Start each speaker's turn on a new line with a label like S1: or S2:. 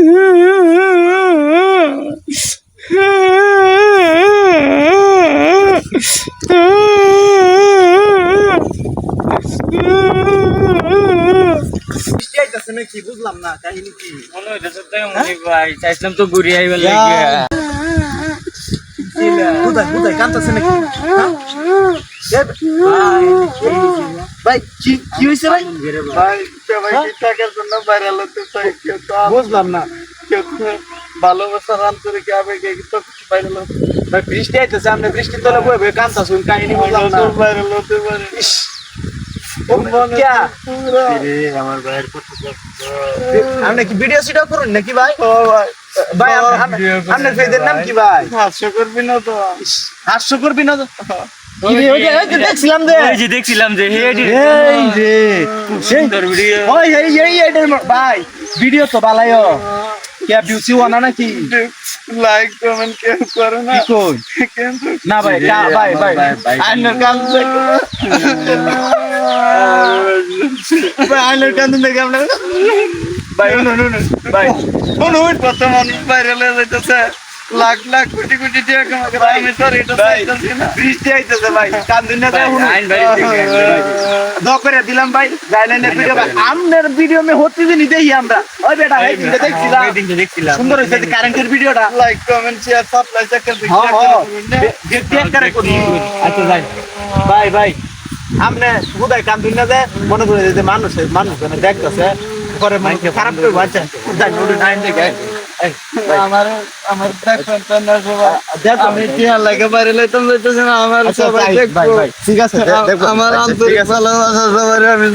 S1: বুঝলাম না কাহিনী কি?
S2: মনে হইতেছে মনে ভাই চাইছিলাম তো ঘুরে আইবার
S1: ইয়া।
S2: লাগে
S1: কোথায়? কাঁদতেছে নাকি? হ্যাঁ? ভাই, কি কি হয়েছে ভাই?
S3: ভাই সবাইকে টাকার জন্য ভাইরাল হতে চাই কেউ তো আম-
S1: বুঝলাম না।
S3: কেউ ভালোবাসার আন্তরিক আবেগে তো ভাইরাল হতে
S1: ভাই বৃষ্টি আইতেছে আপনি বৃষ্টির তলে বয়ে বয়ে কান্তাছুন কাহিনী বুঝলাম না।
S3: ভাইরাল হতে পারে।
S1: আপনি কি ভিডিও সিডিও করুন নাকি ভাই?
S3: ও ভাই।
S1: ভাই আপনার নাম কি ভাই? হাস্যকর বিনোদন কি রে, ওই যে- ওই যে দেখছিলাম যে।
S2: দেখছিলাম যে
S1: এই যে।
S2: সুন্দর ভিডিও
S1: ওই এই এই এইটার ভাই ভিডিও তো বালাইও। কে বিউসি ওয়ানা নাকি?
S3: লাইক কমেন্ট কেউ করে না।
S1: কি কই? না ভাই ভাই ভাই।
S3: কাম
S1: ভাই ভাই শুনুন
S3: ভাইরাল হয়ে যাইতেছে লাখ লাখ কোটি কোটি টাকা করে আমি এটা চাইতেছি না
S1: বৃষ্টি আইতেছে ভাই কান্দুন না করে দিলাম ভাই গাইলাইনের ভিডিও ভাই আমনের ভিডিও মে হতে দিনই দেখি আমরা ওই বেটা ভাই ভিডিও দেখছিলাম
S2: দেখছিলাম
S1: সুন্দর হয়েছে কারেন্টের ভিডিওটা
S3: লাইক কমেন্ট শেয়ার
S1: হ্যাঁ হ্যাঁ চেক করে আচ্ছা ভাই আপনি হুদাই কান্দুন না যে মনে করে যে মানুষ মানুষ দেখতেছে পরে খারাপ করে দেখে
S3: আমার আমার আমি কি আর লাগে বাইরে লইতাম লইতেছি না আমার
S1: আচ্ছা
S3: সবাই
S1: ঠিক আছে
S3: আমার
S1: আচ্ছা,
S3: আন্তরিক ভালোবাসা সবাই আমি